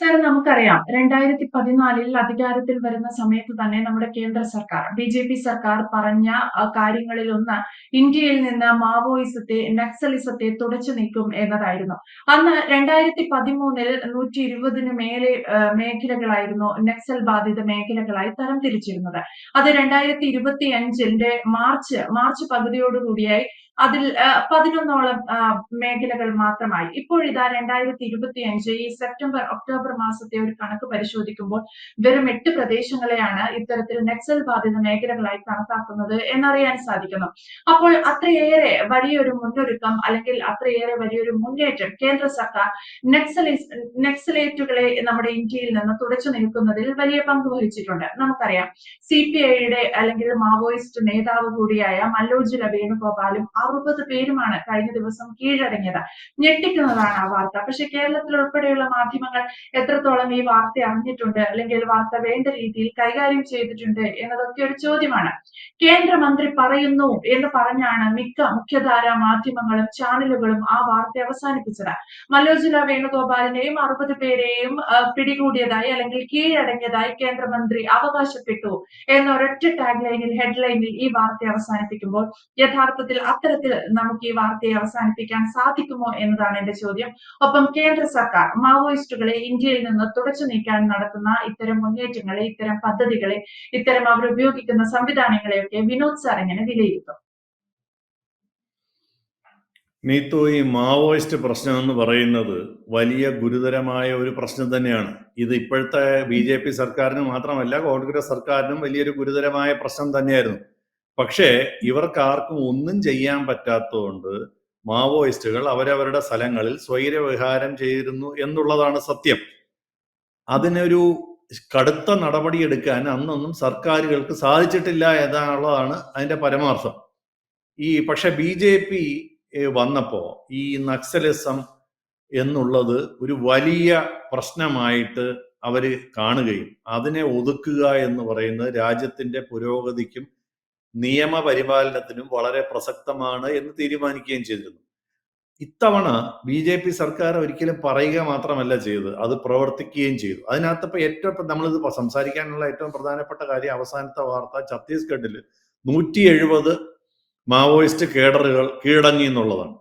Sir നമുക്കറിയാം രണ്ടായിരത്തി പതിനാലിൽ അധികാരത്തിൽ വരുന്ന സമയത്ത് തന്നെ നമ്മുടെ കേന്ദ്ര സർക്കാർ ബി ജെ പി സർക്കാർ പറഞ്ഞ കാര്യങ്ങളിൽ ഒന്ന് ഇന്ത്യയിൽ നിന്ന് മാവോയിസത്തെ നക്സലിസത്തെ തുടച്ചു നീക്കും എന്നതായിരുന്നു. അന്ന് രണ്ടായിരത്തി പതിമൂന്നിൽ നൂറ്റി ഇരുപതിന് മേലെ മേഖലകളായിരുന്നു നക്സൽ ബാധിത മേഖലകളായി തരം തിരിച്ചിരുന്നത് അത് രണ്ടായിരത്തി ഇരുപത്തി അഞ്ചിന്റെ മാർച്ച് മാർച്ച് പകുതിയോടുകൂടിയായി അതിൽ പതിനൊന്നോളം മേഖലകൾ മാത്രമായി. ഇപ്പോഴിതാ രണ്ടായിരത്തി ഇരുപത്തി അഞ്ച് ഈ സെപ്റ്റംബർ ഒക്ടോബർ മാസത്തെ ഒരു കണക്ക് പരിശോധിക്കുമ്പോൾ വെറും എട്ട് പ്രദേശങ്ങളെയാണ് ഇത്തരത്തിൽ നക്സൽ ബാധിത മേഖലകളായി കണക്കാക്കുന്നത് എന്നറിയാൻ സാധിക്കുന്നു. അപ്പോൾ അത്രയേറെ വലിയൊരു മുന്നൊരുക്കം അല്ലെങ്കിൽ അത്രയേറെ വലിയൊരു മുന്നേറ്റം കേന്ദ്ര സർക്കാർ നക്സലി നക്സലേറ്റുകളെ നമ്മുടെ ഇന്ത്യയിൽ നിന്ന് തുടച്ചു നിൽക്കുന്നതിൽ വലിയ പങ്ക് വഹിച്ചിട്ടുണ്ട്. നമുക്കറിയാം സി പി ഐയുടെ അല്ലെങ്കിൽ മാവോയിസ്റ്റ് നേതാവ് കൂടിയായ മല്ലോജില വേണുഗോപാലും അറുപത് പേരുമാണ് കഴിഞ്ഞ ദിവസം കീഴടങ്ങിയത്. ഞെട്ടിക്കുന്നതാണ് ആ വാർത്ത. പക്ഷെ കേരളത്തിൽ ഉൾപ്പെടെയുള്ള മാധ്യമങ്ങൾ എത്രത്തോളം ഈ വാർത്ത അറിഞ്ഞിട്ടുണ്ട് അല്ലെങ്കിൽ വാർത്ത വേണ്ട രീതിയിൽ കൈകാര്യം ചെയ്തിട്ടുണ്ട് എന്നതൊക്കെ ഒരു ചോദ്യമാണ്. കേന്ദ്രമന്ത്രി പറയുന്നു എന്ന് പറഞ്ഞാണ് മിക്ക മുഖ്യധാരാ മാധ്യമങ്ങളും ചാനലുകളും ആ വാർത്ത അവസാനിപ്പിച്ചത്. മല്ലോജില വേണുഗോപാലിനെയും അറുപത് പേരെയും പിടികൂടിയതായി അല്ലെങ്കിൽ കീഴടങ്ങിയതായി കേന്ദ്രമന്ത്രി അവകാശപ്പെട്ടു എന്ന ഒരൊറ്റ ടാഗ് ലൈനിൽ ഹെഡ്ലൈനിൽ ഈ വാർത്ത അവസാനിപ്പിക്കുമ്പോൾ യഥാർത്ഥത്തിൽ അത്തരത്തിൽ നമുക്ക് ഈ വാർത്തയെ അവസാനിപ്പിക്കാൻ സാധിക്കുമോ എന്നതാണ് എന്റെ ചോദ്യം. ഒപ്പം കേന്ദ്ര സർക്കാർ മാവോയിസ്റ്റുകളെ ഇന്ത്യയിൽ നിന്ന് തുടച്ചു നീക്കാൻ നടത്തുന്ന ഇത്തരം മുന്നേറ്റങ്ങളെ ഇത്തരം പദ്ധതികളെ ഇത്തരം അവർ ഉപയോഗിക്കുന്ന സംവിധാനങ്ങളെയൊക്കെ വിനോദ് സാർ എങ്ങനെ വിലയിരുത്തും? നീത്തു ഈ മാവോയിസ്റ്റ് പ്രശ്നം എന്ന് പറയുന്നത് വലിയ ഗുരുതരമായ ഒരു പ്രശ്നം തന്നെയാണ്. ഇത് ഇപ്പോഴത്തെ ബി ജെ പി സർക്കാരിന് മാത്രമല്ല കോൺഗ്രസ് സർക്കാരിനും വലിയൊരു ഗുരുതരമായ പ്രശ്നം തന്നെയായിരുന്നു. പക്ഷേ ഇവർക്ക് ആർക്കും ഒന്നും ചെയ്യാൻ പറ്റാത്തതുകൊണ്ട് മാവോയിസ്റ്റുകൾ അവരവരുടെ സ്ഥലങ്ങളിൽ സ്വൈരവിഹാരം ചെയ്തിരുന്നു എന്നുള്ളതാണ് സത്യം. അതിനൊരു കടുത്ത നടപടി എടുക്കാൻ അന്നൊന്നും സർക്കാരുകൾക്ക് സാധിച്ചിട്ടില്ല എന്നുള്ളതാണ് അതിന്റെ പരമാർത്ഥം. ഈ പക്ഷെ ബി ജെ പി വന്നപ്പോ ഈ നക്സലിസം എന്നുള്ളത് ഒരു വലിയ പ്രശ്നമായിട്ട് അവർ കാണുകയും അതിനെ ഒതുക്കുക എന്ന് പറയുന്നത് രാജ്യത്തിന്റെ പുരോഗതിക്കും നിയമപരിപാലനത്തിനും വളരെ പ്രസക്തമാണ് എന്ന് തീരുമാനിക്കുകയും ചെയ്തിരുന്നു. ഇത്തവണ ബി ജെ പി സർക്കാർ ഒരിക്കലും പറയുക മാത്രമല്ല ചെയ്തത് അത് പ്രവർത്തിക്കുകയും ചെയ്തു. അതിനകത്ത് ഇപ്പൊ ഏറ്റവും നമ്മളിത് സംസാരിക്കാനുള്ള ഏറ്റവും പ്രധാനപ്പെട്ട കാര്യം അവസാനത്തെ വാർത്ത ഛത്തീസ്ഗഡിൽ നൂറ്റി എഴുപത് മാവോയിസ്റ്റ് കേഡറുകൾ കീഴടങ്ങി എന്നുള്ളതാണ്.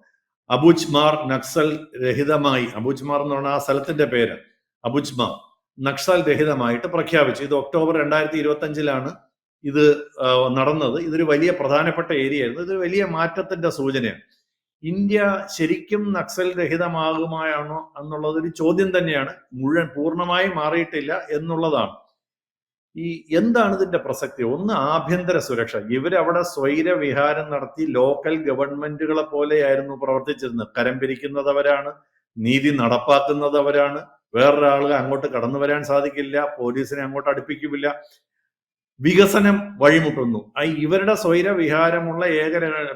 അബുജ്മാർ നക്സൽ രഹിതമായി അബുജ്മാർ എന്ന് പറഞ്ഞാൽ ആ സ്ഥലത്തിന്റെ പേര് അബുജ്മാർ നക്സൽ രഹിതമായിട്ട് പ്രഖ്യാപിച്ചു. ഇത് ഒക്ടോബർ രണ്ടായിരത്തി ഇരുപത്തി അഞ്ചിലാണ് ഇത് നടന്നത്. ഇതൊരു വലിയ പ്രധാനപ്പെട്ട ഏരിയ ആയിരുന്നു. ഇതൊരു വലിയ മാറ്റത്തിന്റെ സൂചനയാണ്. ഇന്ത്യ ശരിക്കും നക്സൽ രഹിതമാകുമായാണോ എന്നുള്ളത് ഒരു ചോദ്യം തന്നെയാണ്. മുഴുവൻ പൂർണമായി മാറിയിട്ടില്ല എന്നുള്ളതാണ്. ഈ എന്താണ് ഇതിന്റെ പ്രസക്തി? ഒന്ന് ആഭ്യന്തര സുരക്ഷ. ഇവരവിടെ സ്വൈര വിഹാരം നടത്തി ലോക്കൽ ഗവൺമെന്റുകളെ പോലെയായിരുന്നു പ്രവർത്തിച്ചിരുന്നത്. കരം പിരിക്കുന്നതവരാണ് നീതി നടപ്പാക്കുന്നതവരാണ് വേറൊരാൾ അങ്ങോട്ട് കടന്നു വരാൻ സാധിക്കില്ല പോലീസിനെ അങ്ങോട്ട് അടുപ്പിക്കുമില്ല. വികസനം വഴിമുട്ടുന്നു. ഇവരുടെ സ്വൈര വിഹാരമുള്ള ഏക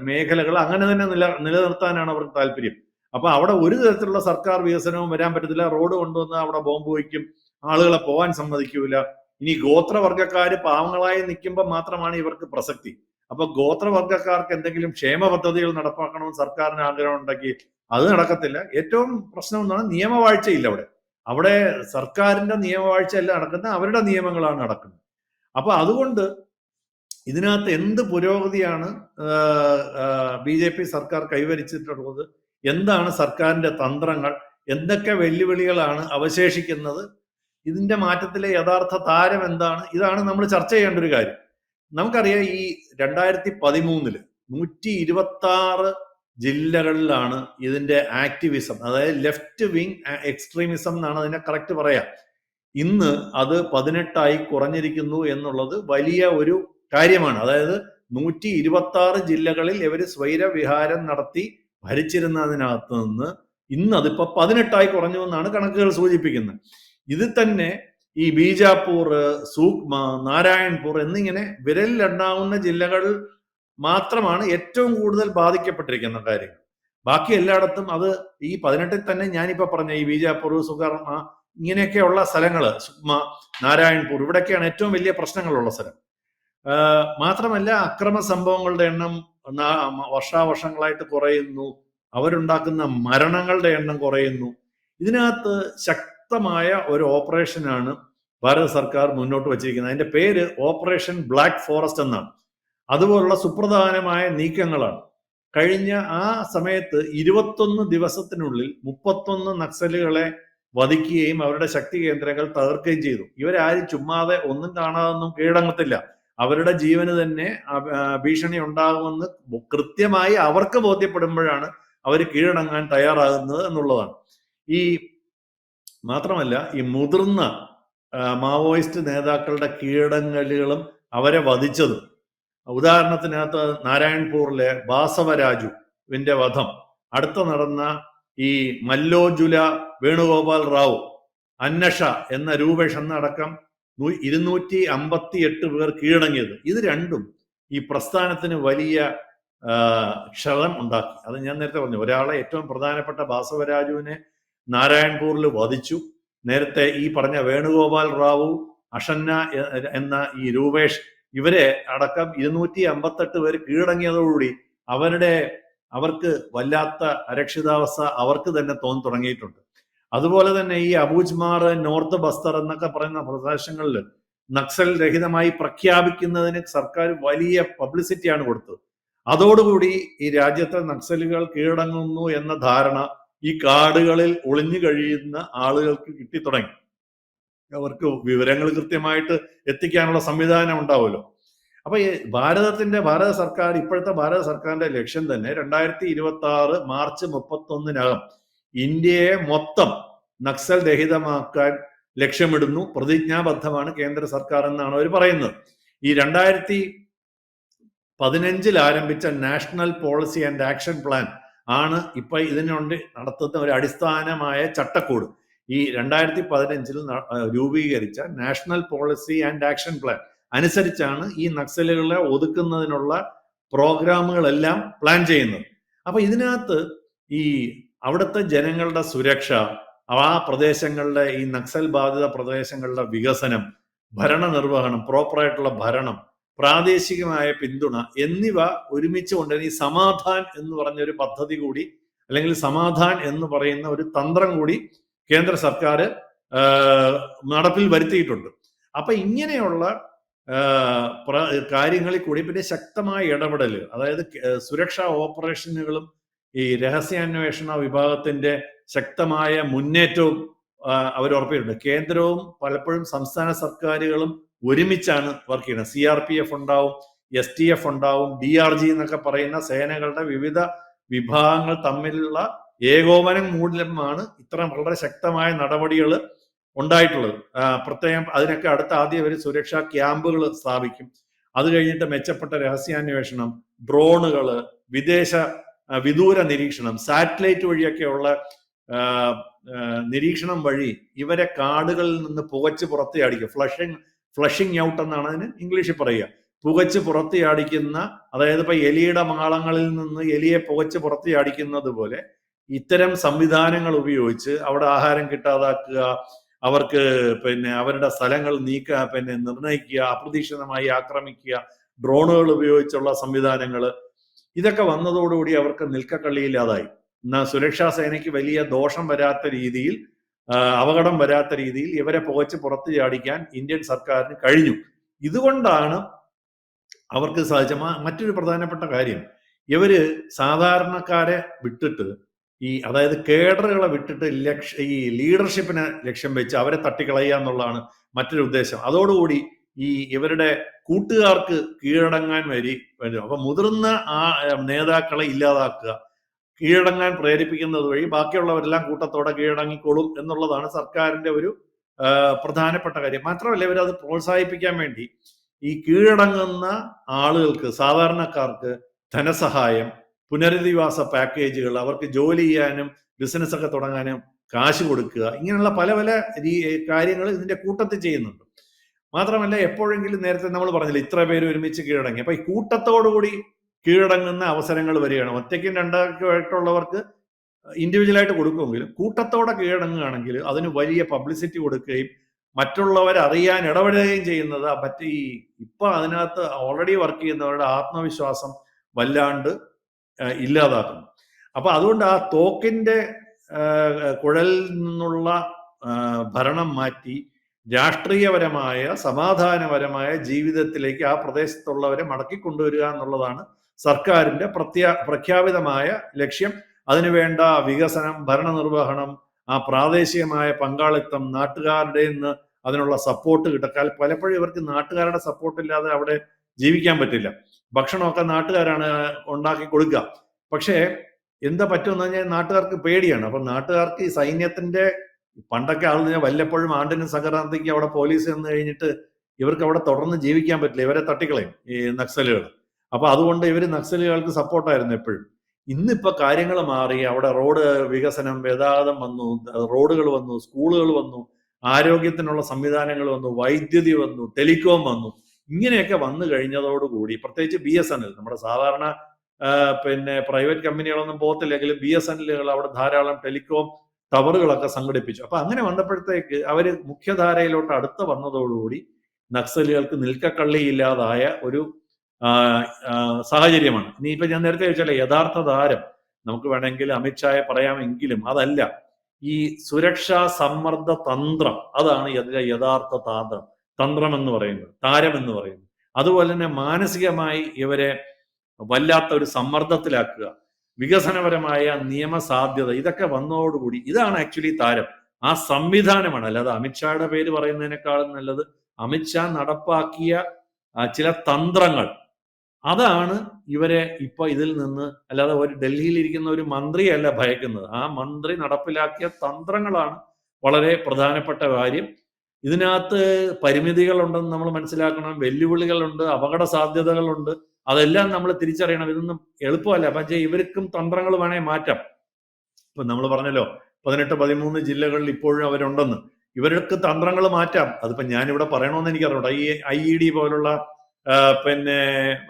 മേഖലകൾ അങ്ങനെ തന്നെ നില നിലനിർത്താനാണ് അവർക്ക് താല്പര്യം. അപ്പൊ അവിടെ ഒരു തരത്തിലുള്ള സർക്കാർ വികസനവും വരാൻ പറ്റത്തില്ല. റോഡ് കൊണ്ടുവന്ന് അവിടെ ബോംബ് വയ്ക്കും. ആളുകളെ പോകാൻ സമ്മതിക്കൂല. ഇനി ഗോത്രവർഗക്കാര് പാവങ്ങളായി നിൽക്കുമ്പോൾ മാത്രമാണ് ഇവർക്ക് പ്രസക്തി. അപ്പൊ ഗോത്രവർഗക്കാർക്ക് എന്തെങ്കിലും ക്ഷേമ പദ്ധതികൾ നടപ്പാക്കണമെന്ന് സർക്കാരിന് ആഗ്രഹം ഉണ്ടെങ്കിൽ അത് നടക്കത്തില്ല. ഏറ്റവും പ്രശ്നം എന്നാണ് നിയമവാഴ്ചയില്ല അവിടെ. അവിടെ സർക്കാരിന്റെ നിയമവാഴ്ച അല്ല നടക്കുന്നത്. അവരുടെ നിയമങ്ങളാണ് നടക്കുന്നത്. അപ്പൊ അതുകൊണ്ട് ഇതിനകത്ത് എന്ത് പുരോഗതിയാണ് ബി ജെ പി സർക്കാർ കൈവരിച്ചിട്ടുള്ളത് എന്താണ് സർക്കാരിന്റെ തന്ത്രങ്ങൾ എന്തൊക്കെ വെല്ലുവിളികളാണ് അവശേഷിക്കുന്നത് ഇതിന്റെ മാറ്റത്തിലെ യഥാർത്ഥ താരം എന്താണ് ഇതാണ് നമ്മൾ ചർച്ച ചെയ്യേണ്ട ഒരു കാര്യം. നമുക്കറിയാം ഈ രണ്ടായിരത്തി പതിമൂന്നിൽ നൂറ്റി ഇരുപത്തി ആറ് ജില്ലകളിലാണ് ഇതിന്റെ ആക്ടിവിസം അതായത് ലെഫ്റ്റ് വിങ് എക്സ്ട്രീമിസം എന്നാണ് അതിനെ കറക്റ്റ് പറയാം. ഇന്ന് അത് പതിനെട്ടായി കുറഞ്ഞിരിക്കുന്നു എന്നുള്ളത് വലിയ ഒരു കാര്യമാണ്. അതായത് നൂറ്റി ഇരുപത്തി ആറ് ജില്ലകളിൽ ഇവർ സ്വൈരവിഹാരം നടത്തി ഭരിച്ചിരുന്നതിനകത്ത് നിന്ന് ഇന്ന് അതിപ്പോ പതിനെട്ടായി കുറഞ്ഞു എന്നാണ് കണക്കുകൾ സൂചിപ്പിക്കുന്നത്. ഇതിൽ തന്നെ ഈ ബീജാപ്പൂർ സൂക്മ നാരായൺപൂർ എന്നിങ്ങനെ വിരലിലെണ്ണാവുന്ന ജില്ലകൾ മാത്രമാണ് ഏറ്റവും കൂടുതൽ ബാധിക്കപ്പെട്ടിരിക്കുന്ന കാര്യങ്ങൾ. ബാക്കി എല്ലായിടത്തും അത് ഈ പതിനെട്ടിൽ തന്നെ ഞാനിപ്പോ പറഞ്ഞ ഈ ബീജാപ്പൂർ സുകർമ ഇങ്ങനെയൊക്കെയുള്ള സ്ഥലങ്ങൾ സുക്മ നാരായൺപൂർ ഇവിടെയൊക്കെയാണ് ഏറ്റവും വലിയ പ്രശ്നങ്ങളുള്ള സ്ഥലം. മാത്രമല്ല അക്രമ സംഭവങ്ങളുടെ എണ്ണം വർഷാവർഷങ്ങളായിട്ട് കുറയുന്നു. അവരുണ്ടാക്കുന്ന മരണങ്ങളുടെ എണ്ണം കുറയുന്നു. ഇതിനകത്ത് ശക്തമായ ഒരു ഓപ്പറേഷനാണ് ഭാരത സർക്കാർ മുന്നോട്ട് വച്ചിരിക്കുന്നത്. അതിന്റെ പേര് ഓപ്പറേഷൻ ബ്ലാക്ക് ഫോറസ്റ്റ് എന്നാണ്. അതുപോലുള്ള സുപ്രധാനമായ നീക്കങ്ങളാണ്. കഴിഞ്ഞ ആ സമയത്ത് ഇരുപത്തൊന്ന് ദിവസത്തിനുള്ളിൽ മുപ്പത്തൊന്ന് നക്സലുകളെ വധിക്കുകയും അവരുടെ ശക്തി കേന്ദ്രങ്ങൾ തകർക്കുകയും ചെയ്തു. ഇവരാരും ചുമ്മാതെ ഒന്നും കാണാതൊന്നും കീഴടങ്ങത്തില്ല. അവരുടെ ജീവന് തന്നെ ഭീഷണി ഉണ്ടാകുമെന്ന് കൃത്യമായി അവർക്ക് ബോധ്യപ്പെടുമ്പോഴാണ് അവർ കീഴടങ്ങാൻ തയ്യാറാകുന്നത് എന്നുള്ളതാണ്. ഈ മാത്രമല്ല ഈ മുതിർന്ന മാവോയിസ്റ്റ് നേതാക്കളുടെ കീഴടങ്ങലുകളും അവരെ വധിച്ചതും. ഉദാഹരണത്തിനകത്ത് നാരായൺപൂറിലെ ബാസവരാജുവിന്റെ വധം. അടുത്ത നടന്ന ഈ മല്ലോജുല വേണുഗോപാൽ റാവു അന്നഷ എന്ന രൂപേഷ് എന്നടക്കം ഇരുന്നൂറ്റി അമ്പത്തി എട്ട് പേർ കീഴടങ്ങിയത്. ഇത് രണ്ടും ഈ പ്രസ്ഥാനത്തിന് വലിയ ക്ഷതം ഉണ്ടാക്കി. അത് ഞാൻ നേരത്തെ പറഞ്ഞു ഒരാളെ ഏറ്റവും പ്രധാനപ്പെട്ട ബാസവരാജുവിനെ നാരായൺപൂരിൽ വധിച്ചു. നേരത്തെ ഈ പറഞ്ഞ വേണുഗോപാൽ റാവു അഷന്ന എന്ന ഈ രൂപേഷ് ഇവരെ അടക്കം ഇരുന്നൂറ്റി അമ്പത്തെട്ട് പേര് കീഴടങ്ങിയതോടുകൂടി അവരുടെ അവർക്ക് വല്ലാത്ത അരക്ഷിതാവസ്ഥ അവർക്ക് തന്നെ തോന്നി തുടങ്ങിയിട്ടുണ്ട്. അതുപോലെ തന്നെ ഈ അബൂജ്മാർ നോർത്ത് ബസ്തർ എന്നൊക്കെ പറയുന്ന പ്രദേശങ്ങളിൽ നക്സൽ രഹിതമായി പ്രഖ്യാപിക്കുന്നതിന് സർക്കാർ വലിയ പബ്ലിസിറ്റിയാണ് കൊടുത്തത്. അതോടുകൂടി ഈ രാജ്യത്തെ നക്സലുകൾ കീഴടങ്ങുന്നു എന്ന ധാരണ ഈ കാടുകളിൽ ഒളിഞ്ഞു കഴിയുന്ന ആളുകൾക്ക് കിട്ടിത്തുടങ്ങി. അവർക്ക് വിവരങ്ങൾ കൃത്യമായിട്ട് എത്തിക്കാനുള്ള സംവിധാനം ഉണ്ടാവുമല്ലോ. അപ്പൊ ഈ ഭാരതത്തിന്റെ ഭാരത സർക്കാർ ഇപ്പോഴത്തെ ഭാരത സർക്കാരിന്റെ ലക്ഷ്യം തന്നെ രണ്ടായിരത്തി ഇരുപത്തി ആറ് മാർച്ച് മുപ്പത്തൊന്നിനകം ഇന്ത്യയെ മൊത്തം നക്സൽ രഹിതമാക്കാൻ ലക്ഷ്യമിടുന്നു. പ്രതിജ്ഞാബദ്ധമാണ് കേന്ദ്ര സർക്കാർ എന്നാണ് അവർ പറയുന്നത്. ഈ രണ്ടായിരത്തി പതിനഞ്ചിൽ ആരംഭിച്ച national policy and action plan ആണ് ഇപ്പൊ ഇതിനുണ്ട് നടത്തുന്ന ഒരു അടിസ്ഥാനമായ ചട്ടക്കൂട്. ഈ രണ്ടായിരത്തി പതിനഞ്ചിൽ രൂപീകരിച്ച national policy and action plan അനുസരിച്ചാണ് ഈ നക്സലുകളെ ഒതുക്കുന്നതിനുള്ള പ്രോഗ്രാമുകളെല്ലാം പ്ലാൻ ചെയ്യുന്നത്. അപ്പൊ ഇതിനകത്ത് ഈ അവിടുത്തെ ജനങ്ങളുടെ സുരക്ഷ ആ പ്രദേശങ്ങളുടെ ഈ നക്സൽ ബാധിത പ്രദേശങ്ങളുടെ വികസനം ഭരണ നിർവഹണം പ്രോപ്പറായിട്ടുള്ള ഭരണം പ്രാദേശികമായ പിന്തുണ എന്നിവ ഒരുമിച്ച് കൊണ്ടുവരുന്ന ഈ സമാധാൻ എന്ന് പറഞ്ഞ ഒരു പദ്ധതി കൂടി അല്ലെങ്കിൽ സമാധാൻ എന്ന് പറയുന്ന ഒരു തന്ത്രം കൂടി കേന്ദ്ര സർക്കാർ നടപ്പിൽ വരുത്തിയിട്ടുണ്ട്. അപ്പൊ ഇങ്ങനെയുള്ള കാര്യങ്ങളിൽ കൂടി പിന്നെ ശക്തമായ ഇടപെടൽ അതായത് സുരക്ഷാ ഓപ്പറേഷനുകളും ഈ രഹസ്യാന്വേഷണ വിഭാഗത്തിന്റെ ശക്തമായ മുന്നേറ്റവും അവർ ഉറപ്പിച്ചിട്ടുണ്ട് കേന്ദ്രവും പലപ്പോഴും സംസ്ഥാന സർക്കാരുകളും ഒരുമിച്ചാണ് വർക്ക് ചെയ്യുന്നത്. സി ആർ പി എഫ് ഉണ്ടാവും എസ് ടി എഫ് ഉണ്ടാവും ഡി ആർ ജി എന്നൊക്കെ പറയുന്ന സേനകളുടെ വിവിധ വിഭാഗങ്ങൾ തമ്മിലുള്ള ഏകോപനം മൂലമാണ് ഇത്തരം വളരെ ശക്തമായ നടപടികൾ ഉണ്ടായിട്ടുള്ളത്. പ്രത്യേകം അതിനൊക്കെ അടുത്ത ആദ്യം അവർ സുരക്ഷാ ക്യാമ്പുകൾ സ്ഥാപിക്കും. അത് കഴിഞ്ഞിട്ട് മെച്ചപ്പെട്ട രഹസ്യാന്വേഷണം ഡ്രോണുകൾ വിദേശ വിദൂര നിരീക്ഷണം സാറ്റലൈറ്റ് വഴിയൊക്കെയുള്ള നിരീക്ഷണം വഴി ഇവരെ കാടുകളിൽ നിന്ന് പുകച്ച് പുറത്തിയാടിക്കുക ഫ്ലഷിങ് ഫ്ലഷിങ് ഔട്ട് എന്നാണ് അതിന് ഇംഗ്ലീഷിൽ പറയുക. പുകച്ച് പുറത്തെയാടിക്കുന്ന അതായത് ഇപ്പൊ എലിയുടെ മാളങ്ങളിൽ നിന്ന് എലിയെ പുകച്ച് പുറത്തെയാടിക്കുന്നത് പോലെ ഇത്തരം സംവിധാനങ്ങൾ ഉപയോഗിച്ച് അവിടെ ആഹാരം കിട്ടാതാക്കുക അവർക്ക് പിന്നെ അവരുടെ സ്ഥലങ്ങൾ നീക്കുക പിന്നെ നിർണയിക്കുക അപ്രതീക്ഷിതമായി ആക്രമിക്കുക ഡ്രോണുകൾ ഉപയോഗിച്ചുള്ള സംവിധാനങ്ങൾ ഇതൊക്കെ വന്നതോടുകൂടി അവർക്ക് നിൽക്കക്കള്ളിയില്ലാതായി. എന്നാൽ സുരക്ഷാ സേനയ്ക്ക് വലിയ ദോഷം വരാത്ത രീതിയിൽ അപകടം വരാത്ത രീതിയിൽ ഇവരെ പുകച്ച് പുറത്ത് ചാടിക്കാൻ ഇന്ത്യൻ സർക്കാരിന് കഴിഞ്ഞു. ഇതുകൊണ്ടാണ് അവർക്ക് സാധിച്ച മറ്റൊരു പ്രധാനപ്പെട്ട കാര്യം ഇവർ സാധാരണക്കാരെ വിട്ടിട്ട് ഈ അതായത് കേഡറുകളെ വിട്ടിട്ട് ലക്ഷ ഈ ലീഡർഷിപ്പിനെ ലക്ഷ്യം വെച്ച് അവരെ തട്ടിക്കളയുക എന്നുള്ളതാണ് മറ്റൊരു ഉദ്ദേശം. അതോടുകൂടി ഈ ഇവരുടെ കൂട്ടുകാർക്ക് കീഴടങ്ങാൻ വരി വരും. അപ്പൊ മുതിർന്ന ആ നേതാക്കളെ ഇല്ലാതാക്കുക കീഴടങ്ങാൻ പ്രേരിപ്പിക്കുന്നത് വഴി ബാക്കിയുള്ളവരെല്ലാം കൂട്ടത്തോടെ കീഴടങ്ങിക്കോളും എന്നുള്ളതാണ് സർക്കാരിന്റെ ഒരു പ്രധാനപ്പെട്ട കാര്യം. മാത്രമല്ല ഇവരത് പ്രോത്സാഹിപ്പിക്കാൻ വേണ്ടി ഈ കീഴടങ്ങുന്ന ആളുകൾക്ക് സാധാരണക്കാർക്ക് ധനസഹായം പുനരധിവാസ പാക്കേജുകൾ അവർക്ക് ജോലി ചെയ്യാനും ബിസിനസ് ഒക്കെ തുടങ്ങാനും കാശ് കൊടുക്കുക ഇങ്ങനെയുള്ള പല പല കാര്യങ്ങൾ ഇതിന്റെ കൂട്ടത്തിൽ ചെയ്യുന്നുണ്ട്. മാത്രമല്ല എപ്പോഴെങ്കിലും നേരത്തെ നമ്മൾ പറഞ്ഞില്ല ഇത്ര പേര് ഒരുമിച്ച് കീഴടങ്ങി. അപ്പൊ ഈ കൂട്ടത്തോടുകൂടി കീഴടങ്ങുന്ന അവസരങ്ങൾ വരികയാണ്. ഒറ്റയ്ക്കും രണ്ടാൾക്കും ഇൻഡിവിജ്വലായിട്ട് കൊടുക്കുമെങ്കിലും കൂട്ടത്തോടെ കീഴടങ്ങുകയാണെങ്കിൽ അതിന് വലിയ പബ്ലിസിറ്റി കൊടുക്കുകയും മറ്റുള്ളവർ അറിയാൻ ഇടപെടുകയും ചെയ്യുന്നത് മറ്റേ ഈ ഇപ്പൊ അതിനകത്ത് ഓൾറെഡി വർക്ക് ചെയ്യുന്നവരുടെ ആത്മവിശ്വാസം വല്ലാണ്ട് ആ, ഇല്ലാതാക്കുന്നു. അപ്പൊ അതുകൊണ്ട് ആ തോക്കിന്റെ കുഴലിൽ നിന്നുള്ള ഭരണം മാറ്റി രാഷ്ട്രീയപരമായ സമാധാനപരമായ ജീവിതത്തിലേക്ക് ആ പ്രദേശത്തുള്ളവരെ മടക്കി കൊണ്ടുവരിക എന്നുള്ളതാണ് സർക്കാരിന്റെ പ്രത്യാ പ്രഖ്യാപിതമായ ലക്ഷ്യം. അതിനുവേണ്ട വികസനം ഭരണനിർവഹണം ആ പ്രാദേശികമായ പങ്കാളിത്തം നാട്ടുകാരുടെ നിന്ന് അതിനുള്ള സപ്പോർട്ട് കിട്ടക്കാൽ പലപ്പോഴും ഇവർക്ക് നാട്ടുകാരുടെ സപ്പോർട്ട് ഇല്ലാതെ അവിടെ ജീവിക്കാൻ പറ്റില്ല. ഭക്ഷണമൊക്കെ നാട്ടുകാരാണ് ഉണ്ടാക്കി കൊടുക്കുക. പക്ഷേ എന്താ പറ്റുമെന്ന് പറഞ്ഞാൽ നാട്ടുകാർക്ക് പേടിയാണ്. അപ്പം നാട്ടുകാർക്ക് ഈ സൈന്യത്തിന്റെ പണ്ടൊക്കെ ആൾ കഴിഞ്ഞാൽ വല്ലപ്പോഴും ആണ്ടിനും സംക്രാന്തിക്ക് അവിടെ പോലീസ് എന്ന് കഴിഞ്ഞിട്ട് ഇവർക്ക് അവിടെ തുടർന്ന് ജീവിക്കാൻ പറ്റില്ല. ഇവരെ തട്ടിക്കളയും ഈ നക്സലുകൾ. അപ്പൊ അതുകൊണ്ട് ഇവർ നക്സലുകൾക്ക് സപ്പോർട്ടായിരുന്നു എപ്പോഴും. ഇന്നിപ്പോ കാര്യങ്ങൾ മാറി. അവിടെ റോഡ് വികസനം ഗതാഗതം വന്നു റോഡുകൾ വന്നു സ്കൂളുകൾ വന്നു ആരോഗ്യത്തിനുള്ള സംവിധാനങ്ങൾ വന്നു വൈദ്യുതി വന്നു ടെലികോം വന്നു. ഇങ്ങനെയൊക്കെ വന്നു കഴിഞ്ഞതോടുകൂടി പ്രത്യേകിച്ച് ബി എസ് എൻ എൽ നമ്മുടെ സാധാരണ പിന്നെ പ്രൈവറ്റ് കമ്പനികളൊന്നും പോകത്തില്ലെങ്കിലും ബി എസ് എൻ എല്ലുകൾ അവിടെ ധാരാളം ടെലികോം ടവറുകളൊക്കെ സംഘടിപ്പിച്ചു. അപ്പൊ അങ്ങനെ വന്നപ്പോഴത്തേക്ക് അവർ മുഖ്യധാരയിലോട്ട് അടുത്ത് വന്നതോടുകൂടി നക്സലുകൾക്ക് നിൽക്കക്കള്ളിയില്ലാതായ ഒരു സാഹചര്യമാണ് ഇനി സാഹചര്യമാണ്. ഇനിയിപ്പോ ഞാൻ നേരത്തെ ചോദിച്ചാലേ യഥാർത്ഥ താരം നമുക്ക് വേണമെങ്കിൽ അമിത്ഷായെ പറയാമെങ്കിലും അതല്ല. ഈ സുരക്ഷാ സമ്മർദ്ദ തന്ത്രം അതാണ് യഥാർത്ഥ താന്ത്രം. തന്ത്രം എന്ന് പറയുന്നത് താരം എന്ന് പറയുന്നത് അതുപോലെ തന്നെ മാനസികമായി ഇവരെ വല്ലാത്ത ഒരു സമ്മർദ്ദത്തിലാക്കുക വികസനപരമായ നിയമസാധ്യത ഇതൊക്കെ വന്നതോടുകൂടി ഇതാണ് ആക്ച്വലി താരം. ആ സംവിധാനമാണ് അല്ലാതെ അമിത്ഷായുടെ പേര് പറയുന്നതിനേക്കാളും നല്ലത് അമിത്ഷാ നടപ്പാക്കിയ ചില തന്ത്രങ്ങൾ. അതാണ് ഇവരെ ഇപ്പൊ ഇതിൽ നിന്ന് അല്ലാതെ ഒരു ഡൽഹിയിൽ ഇരിക്കുന്ന ഒരു മന്ത്രിയല്ല ഭയക്കുന്നത്. ആ മന്ത്രി നടപ്പിലാക്കിയ തന്ത്രങ്ങളാണ് വളരെ പ്രധാനപ്പെട്ട കാര്യം. ഇതിനകത്ത് പരിമിതികളുണ്ടെന്ന് നമ്മൾ മനസ്സിലാക്കണം വെല്ലുവിളികളുണ്ട് അപകട സാധ്യതകളുണ്ട് അതെല്ലാം നമ്മൾ തിരിച്ചറിയണം. ഇതൊന്നും എളുപ്പമല്ല. പക്ഷേ ഇവർക്കും തന്ത്രങ്ങൾ വേണേ മാറ്റാം. ഇപ്പൊ നമ്മൾ പറഞ്ഞല്ലോ പതിനെട്ട് പതിമൂന്ന് ജില്ലകളിൽ ഇപ്പോഴും അവരുണ്ടെന്ന്. ഇവർക്ക് തന്ത്രങ്ങൾ മാറ്റാം. അതിപ്പോ ഞാനിവിടെ പറയണമെന്ന് എനിക്കറിയണ്ട ഈ ഐ ഇ ഡി പോലുള്ള പിന്നെ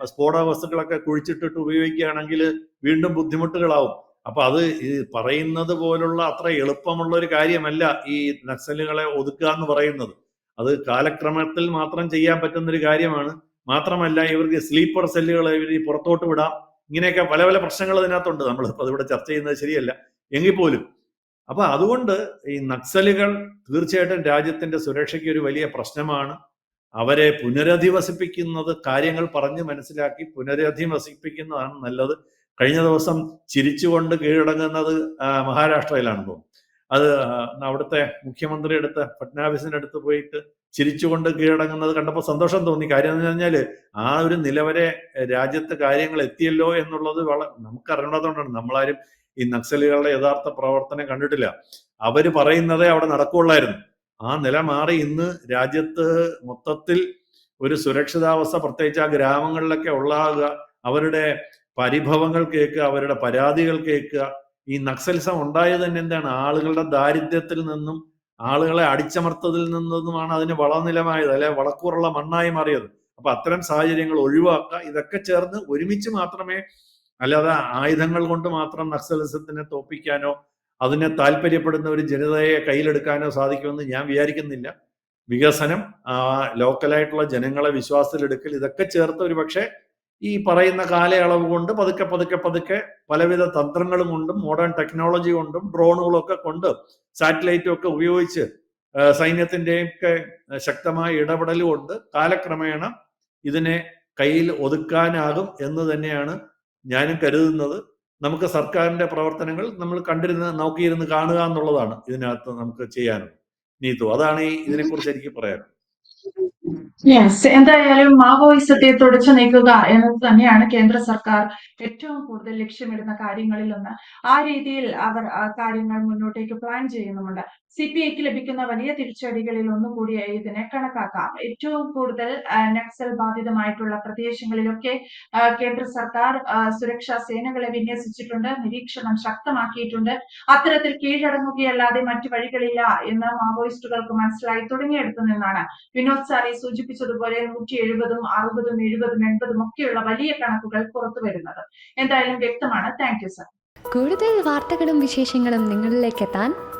സ്ഫോടക വസ്തുക്കളൊക്കെ കുഴിച്ചിട്ടിട്ട് ഉപയോഗിക്കുകയാണെങ്കിൽ വീണ്ടും ബുദ്ധിമുട്ടുകളാവും. അപ്പൊ അത് ഈ പറയുന്നത് പോലുള്ള അത്ര എളുപ്പമുള്ള ഒരു കാര്യമല്ല ഈ നക്സലുകളെ ഒതുക്കുക എന്ന് പറയുന്നത്. അത് കാലക്രമത്തിൽ മാത്രം ചെയ്യാൻ പറ്റുന്ന ഒരു കാര്യമാണ്. മാത്രമല്ല ഇവർക്ക് സ്ലീപ്പർ സെല്ലുകളെ ഇവർ പുറത്തോട്ട് വിടാം. ഇങ്ങനെയൊക്കെ പല പല പ്രശ്നങ്ങൾ ഇതിനകത്തുണ്ട് നമ്മൾ ഇപ്പൊ അതിവിടെ ചർച്ച ചെയ്യുന്നത് ശരിയല്ല. എങ്കിൽ പോലും. അപ്പൊ അതുകൊണ്ട് ഈ നക്സലുകൾ തീർച്ചയായിട്ടും രാജ്യത്തിന്റെ സുരക്ഷയ്ക്ക് ഒരു വലിയ പ്രശ്നമാണ്. അവരെ പുനരധിവസിപ്പിക്കുന്നത് കാര്യങ്ങൾ പറഞ്ഞ് മനസ്സിലാക്കി പുനരധിവസിപ്പിക്കുന്നതാണ് നല്ലത്. കഴിഞ്ഞ ദിവസം ചിരിച്ചുകൊണ്ട് കീഴടങ്ങുന്നത് മഹാരാഷ്ട്രയിലാണ് മഹാരാഷ്ട്രയിലാണെന്ന് അത് അവിടുത്തെ മുഖ്യമന്ത്രി അടുത്ത് ഫട്നാവിസിന്റെ അടുത്ത് പോയിട്ട് ചിരിച്ചുകൊണ്ട് കീഴടങ്ങുന്നത് കണ്ടപ്പോൾ സന്തോഷം തോന്നി. കാര്യം എന്ന് പറഞ്ഞാൽ ആ ഒരു നിലവരെ രാജ്യത്ത് കാര്യങ്ങൾ എത്തിയല്ലോ എന്നുള്ളത് വള നമുക്കറിയണതുകൊണ്ടാണ്. നമ്മളാരും ഈ നക്സലുകളുടെ യഥാർത്ഥ പ്രവർത്തനം കണ്ടിട്ടില്ല. അവർ പറയുന്നതേ അവിടെ നടക്കുകയുള്ളായിരുന്നു ആ നില മാറി ഇന്ന് രാജ്യത്ത് മൊത്തത്തിൽ ഒരു സുരക്ഷിതാവസ്ഥ പ്രത്യേകിച്ച് ആ ഗ്രാമങ്ങളിലൊക്കെ ഉള്ളാകുക അവരുടെ പരിഭവങ്ങൾ കേൾക്കുക അവരുടെ പരാതികൾ കേൾക്കുക. ഈ നക്സലിസം ഉണ്ടായത് തന്നെ എന്താണ്? ആളുകളുടെ ദാരിദ്ര്യത്തിൽ നിന്നും ആളുകളെ അടിച്ചമർത്തതിൽ നിന്നുമാണ് അതിന് വളനിലമായത് അല്ലെ? വളക്കൂറുള്ള മണ്ണായി മാറിയത്. അപ്പൊ അത്തരം സാഹചര്യങ്ങൾ ഒഴിവാക്കുക ഇതൊക്കെ ചേർന്ന് ഒരുമിച്ച് മാത്രമേ അല്ലാതെ ആയുധങ്ങൾ കൊണ്ട് മാത്രം നക്സലിസത്തിനെ തോപ്പിക്കാനോ അതിനെ താല്പര്യപ്പെടുന്ന ഒരു ജനതയെ കയ്യിലെടുക്കാനോ സാധിക്കുമെന്ന് ഞാൻ വിചാരിക്കുന്നില്ല. വികസനം ലോക്കലായിട്ടുള്ള ജനങ്ങളെ വിശ്വാസത്തിലെടുക്കൽ ഇതൊക്കെ ചേർത്ത് ഒരു പക്ഷേ ഈ പറയുന്ന കാലയളവ് കൊണ്ട് പതുക്കെ പതുക്കെ പതുക്കെ പലവിധ തന്ത്രങ്ങളും കൊണ്ടും മോഡേൺ ടെക്നോളജി കൊണ്ടും ഡ്രോണുകളൊക്കെ കൊണ്ട് സാറ്റലൈറ്റും ഒക്കെ ഉപയോഗിച്ച് സൈന്യത്തിന്റെയും ഒക്കെ ശക്തമായ ഇടപെടൽ കൊണ്ട് കാലക്രമേണ ഇതിനെ കയ്യിൽ ഒതുക്കാനാകും എന്ന് തന്നെയാണ് ഞാനും കരുതുന്നത്. നമുക്ക് സർക്കാരിന്റെ പ്രവർത്തനങ്ങൾ നമ്മൾ കണ്ടിരുന്ന് നോക്കിയിരുന്ന് കാണുക എന്നുള്ളതാണ് ഇതിനകത്ത് നമുക്ക് ചെയ്യാനുള്ളത്. നീതു അതാണ് ഈ ഇതിനെക്കുറിച്ച് എനിക്ക് പറയാനുള്ളത്. യെസ് എന്തായാലും മാവോയിസത്തെ തുടച്ചു നീക്കുക എന്നത് തന്നെയാണ് കേന്ദ്ര സർക്കാർ ഏറ്റവും കൂടുതൽ ലക്ഷ്യമിടുന്ന കാര്യങ്ങളിലൊന്ന്. ആ രീതിയിൽ അവർ കാര്യങ്ങൾ മുന്നോട്ടേക്ക് പ്ലാൻ ചെയ്യുന്നുമുണ്ട്. സി പി ഐക്ക് ലഭിക്കുന്ന വലിയ തിരിച്ചടികളിൽ ഒന്നുകൂടിയായി ഇതിനെ കണക്കാക്കാം. ഏറ്റവും കൂടുതൽ നക്സൽ ബാധിതമായിട്ടുള്ള പ്രദേശങ്ങളിലൊക്കെ കേന്ദ്ര സർക്കാർ സുരക്ഷാ സേനകളെ വിന്യസിച്ചിട്ടുണ്ട് നിരീക്ഷണം ശക്തമാക്കിയിട്ടുണ്ട്. അത്തരത്തിൽ കീഴടങ്ങുകയല്ലാതെ മറ്റു വഴികളില്ല എന്ന് മാവോയിസ്റ്റുകൾക്ക് മനസ്സിലായി തുടങ്ങിയെടുത്തു നിന്നാണ്. വിനോദ് സാറി സൂചിപ്പിച്ചതുപോലെ നൂറ്റി എഴുപതും അറുപതും എഴുപതും എൺപതും ഒക്കെയുള്ള വലിയ കണക്കുകൾ പുറത്തു വരുന്നത്. എന്തായാലും വ്യക്തമാണ്. Thank you sir. കൂടുതൽ വാർത്തകളും വിശേഷങ്ങളും നിങ്ങളിലേക്ക് എത്താൻ